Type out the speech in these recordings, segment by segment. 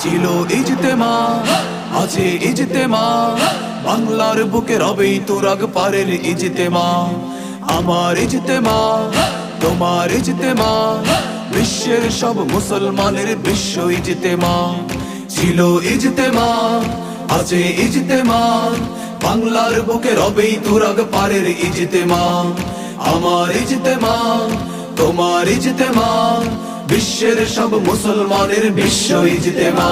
ছিল ইজতেমা, আছে ইজতেমা, বাংলার বুকে রবেই তুরাগ পারের ইজতেমা। আমার ইজতেমা, তোমার ইজতেমা, বিশ্বের সব মুসলমানের বিশ্ব ইজতেমা। ছিল ইজতেমা, আছে ইজতেমা, বাংলার বুকে রবেই তুরাগ পারের ইজতেমা। আমার ইজতেমা, তোমার ইজতেমা বিশ্বের সব মুসলমানের বিশ্ব ইজতেমা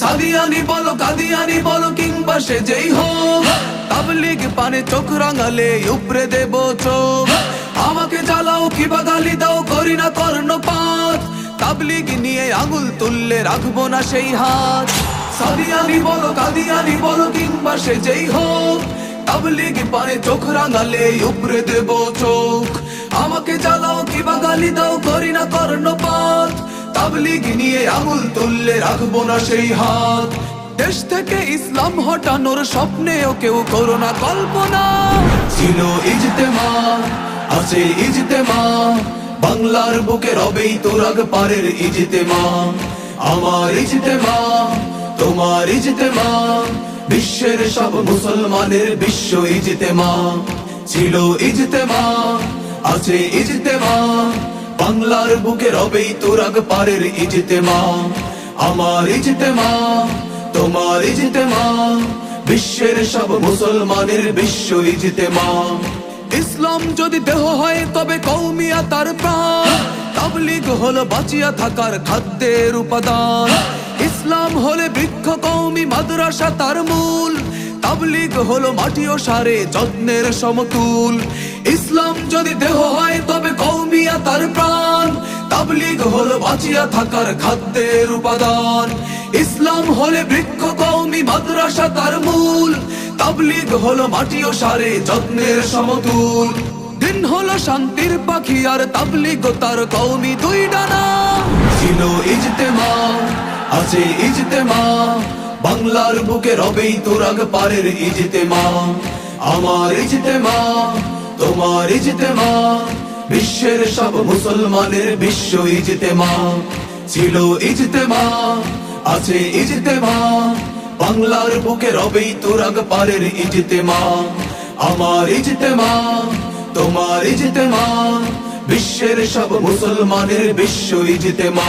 সাদিয়ানি বলো, কাদিয়ানি বলো, কিংবা সে যেই হোক, তাবলিগ পানে চোখ রাঙালে উপরে দেব চোখ। আমাকে জ্বালাও কিবা গালি দাও, করি না কর্ণপাত। তাবলিগ নিয়ে আঙুল তুললে রাখব না সেই হাত। সাদিয়ানি বলো, কাদিয়ানি বলো, কিংবা সে যেই হোক, তাবলিগ পানে চোখ রাঙালে উপরে দেব চোখ। গালি দাও, করি না কর্ণপাত। তাবলিগ নিয়ে আঙুল তুললে রাখব না সেই হাত। দেশ থেকে ইসলাম হটানোর স্বপ্নেও কেউ করো না কল্পনা। ছিল ইজতেমা, আছে ইজতেমা। বাংলার বুকে রবেই তোরাগ পারের ইজতেমা। আমার ইজতেমা, তোমার ইজতেমা। বিশ্বের সব মুসলমানের বিশ্ব ইজতেমা। ছিল ইজতেমা আছে ইজতেমা। বাংলার বুকে রবেই তোরাগ পারের ইজতেমা। আমার ইজতেমা, তোমার ইজতেমা। বিশ্বের সব মুসলমানের বিশ্ব ইজতেমা। ইসলাম যদি দেহ হয়, তবে কৌমিয়া তার প্রাণ। তাবলিগ হলো বাঁচিয়া থাকার খাদ্যের উপাদান। ইসলাম হলে বৃক্ষ কৌমি মাদ্রাসা তার মূল। তাবলিগ হলো মাটি ও সারে যত্নের সমতুল। ইসলাম যদি দেহ হয়, তবে কৌমিয়া তার প্রাণ। তাবলিগ হল বাঁচিয়া থাকার খাদ্যের উপাদান। ইসলাম হলে বৃক্ষ কৌমি মাদ্রাসা তার মূল। তাবলিগ হলো মাটি ও সারে যত্নের সমতুল। দিন হলো শান্তির পাখি, আর তাবলিগ তার কৌমি দুই ডানা। ছিল ইজতেমা, আছে ইজতেমা। বাংলার বুকে রবেই তোরাগ পারের ইজতেমা। আমার ইজতেমা তোমার ইজতেমা, বিশ্বের সব মুসলমানের বিশ্ব ইজতেমা। ছিল ইজতেমা, আছে ইজতেমা, বাংলার বুকে রবেই তোরাগ পারের ইজতেমা। আমার ইজতেমা, তোমার ইজতেমা, বিশ্বের সব মুসলমানের বিশ্ব ইজতেমা।